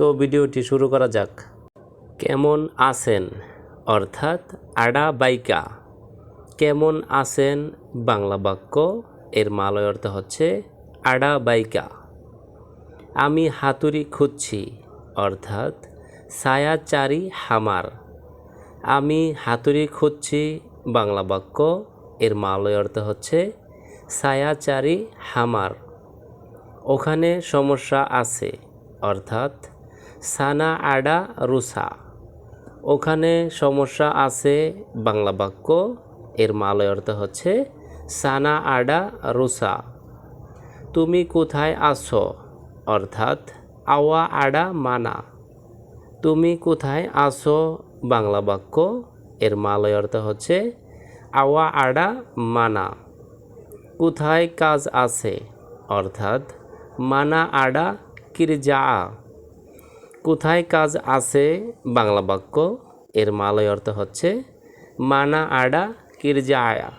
তো ভিডিওটি শুরু করা যাক। কেমন আছেন? অর্থাৎ আডা বাইকা। কেমন আছেন? বাংলা বাক্য, এর মালয় অর্থ হচ্ছে আডা বাইকা। আমি হাতুড়ি খুঁজছি, অর্থাৎ ছায়াচারি হামার। আমি হাতুড়ি খুঁজছি, বাংলা বাক্য, এর মালয় অর্থ হচ্ছে ছায়াচারি হামার। ওখানে সমস্যা আছে, অর্থাৎ সানা আডা রুসা। ওখানে সমস্যা আছে বাংলা বাক্য। এর মালয় অর্থ হচ্ছে সানা আডা রুসা। তুমি কোথায় আছো? অর্থাৎ আওয়া আডা মানা। তুমি কোথায় আছো? বাংলা বাক্য। এর মালয় অর্থ হচ্ছে আওয়া আডা মানা। কোথায় কাজ আছে? অর্থাৎ মানা আডা কিরজা কোথায় কাজ আছে বাংলা বাক্য? এর মালয় অর্থ হচ্ছে মানা আডা কিরজায়া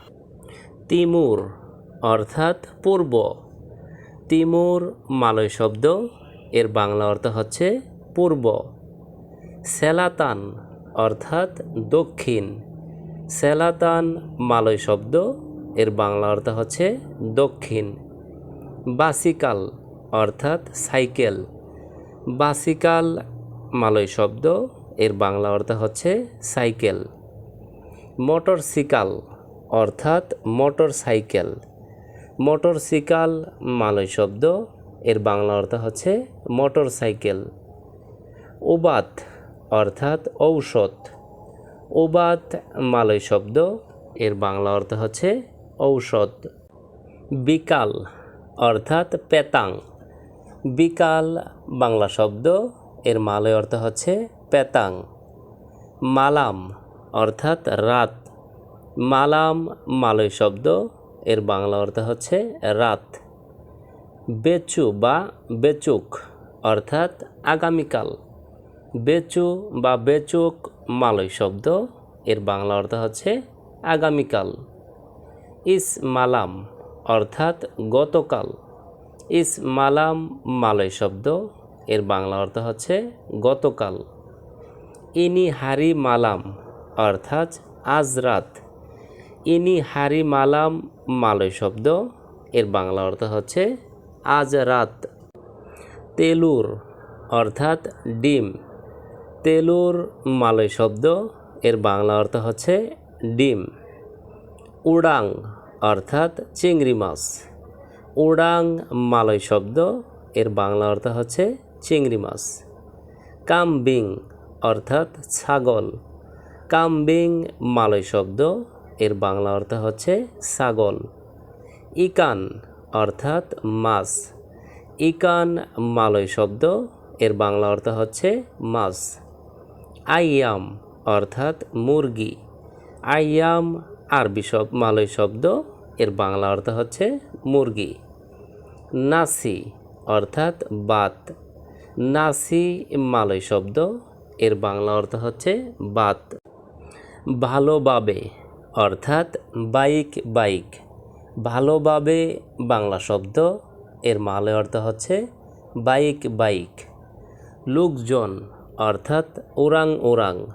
তিমুর অর্থাৎ পূর্ব। তিমুর মালয় শব্দ, এর বাংলা অর্থ হচ্ছে পূর্ব। সেলাতান অর্থাৎ দক্ষিণ। সেলাতান মালয় শব্দ, এর বাংলা অর্থ হচ্ছে দক্ষিণ। বাসিকাল অর্থাৎ সাইকেল। বাসিকাল মালয় শব্দ, এর বাংলা অর্থ হচ্ছে সাইকেল। মোটরসাইকেল অর্থাৎ মোটর সাইকেল মোটরসাইকেল মালয় শব্দ, এর বাংলা অর্থ হচ্ছে মোটর সাইকেল ওবাত অর্থাৎ ঔষধ। ওবাত মালয় শব্দ, এর বাংলা অর্থ হচ্ছে ঔষধ। বিকাল অর্থাৎ পেতাং। বিকাল বাংলা শব্দ, এর মালয় অর্থ হচ্ছে পেতাং। মালাম অর্থাৎ রাত। মালাম মালয় শব্দ, এর বাংলা অর্থ হচ্ছে রাত। বেচু বা বেচুক অর্থাৎ আগামীকাল। বেচু বা বেচুক মালয় শব্দ, এর বাংলা অর্থ হচ্ছে আগামীকাল। ইস মালাম অর্থাৎ গতকাল। ইস মালাম মালয় শব্দ। এর বাংলা অর্থ হচ্ছে গতকাল। ইনি হারি মালাম, অর্থাৎ আজ রাত। ইনি হারি মালাম মালয় শব্দ। এর বাংলা অর্থ হচ্ছে আজ রাত। তেলুর, অর্থাৎ ডিম। তেলুর মালয় শব্দ। এর বাংলা অর্থ হচ্ছে ডিম। উড়াং, অর্থাৎ চিংড়ি মাছ। উড়াং মালয় শব্দ, এর বাংলা অর্থ হচ্ছে চিংড়ি মাছ। কামবিং অর্থাৎ ছাগল। কামবিং মালয় শব্দ, এর বাংলা অর্থ হচ্ছে ছাগল। ইকান অর্থাৎ মাছ। ইকান মালয় শব্দ, এর বাংলা অর্থ হচ্ছে মাছ। আইয়াম অর্থাৎ মুরগি। আইয়াম আরবি শব, মালয় শব্দ, এর বাংলা অর্থ হচ্ছে মুরগি। নাসি অর্থাৎ বাত। নাসি মালয় শব্দ, এর বাংলা অর্থ হচ্ছে বাত। ভালোভাবে অর্থাৎ বাইক বাইক। ভালোভাবে বাংলা শব্দ, এর মালয় অর্থ হচ্ছে বাইক বাইক। লোকজন অর্থাৎ ওরাং ওরাং।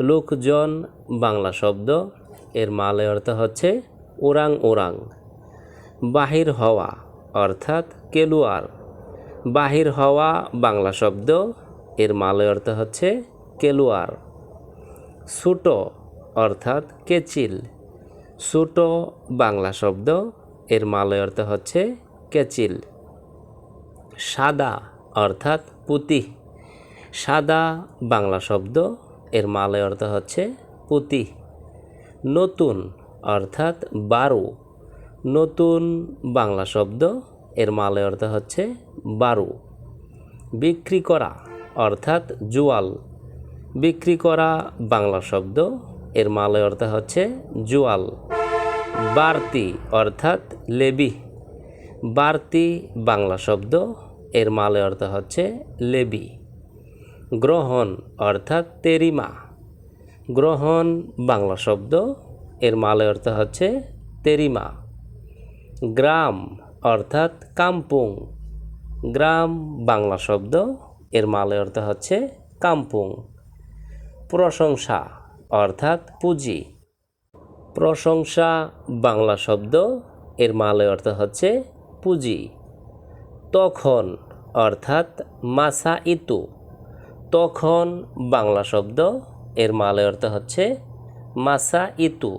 লোকজন বাংলা শব্দ, এর মালয় অর্থ হচ্ছে ওরাং ওরাং। বাহির হওয়া, অর্থাৎ কেলুয়ার। বাহির হওয়া বাংলা শব্দ, এর মালয় অর্থ হচ্ছে কেলুয়ার। ছোটো অর্থাৎ কেচিল। ছোটো বাংলা শব্দ, এর মালয় অর্থ হচ্ছে কেচিল। সাদা, অর্থাৎ পুঁতি। সাদা, বাংলা শব্দ, এর মালয় অর্থ হচ্ছে পুঁতি। নতুন, অর্থাৎ বারো। নতুন বাংলা শব্দ, এর মালয় অর্থ হচ্ছে বারু। বিক্রি করা, অর্থাৎ জুয়াল। বিক্রি করা বাংলা শব্দ, এর মালয় অর্থ হচ্ছে জুয়াল। বাড়তি অর্থাৎ লেবি। বাড়তি বাংলা শব্দ, এর মালয় অর্থ হচ্ছে লেবি। গ্রহণ, অর্থাৎ তেরিমা। গ্রহণ বাংলা শব্দ, এর মালয় অর্থ হচ্ছে তেরিমা। গ্রাম অর্থাৎ কামপুং। গ্রাম বাংলা শব্দ, এর মালয় অর্থ হচ্ছে কামপুং। প্রশংসা অর্থাৎ পুঁজি। প্রশংসা বাংলা শব্দ, এর মালয় অর্থ হচ্ছে পুঁজি। তখন অর্থাৎ মাসা ইতু তখন বাংলা শব্দ, এর মালয় অর্থ হচ্ছে মাসা ইতু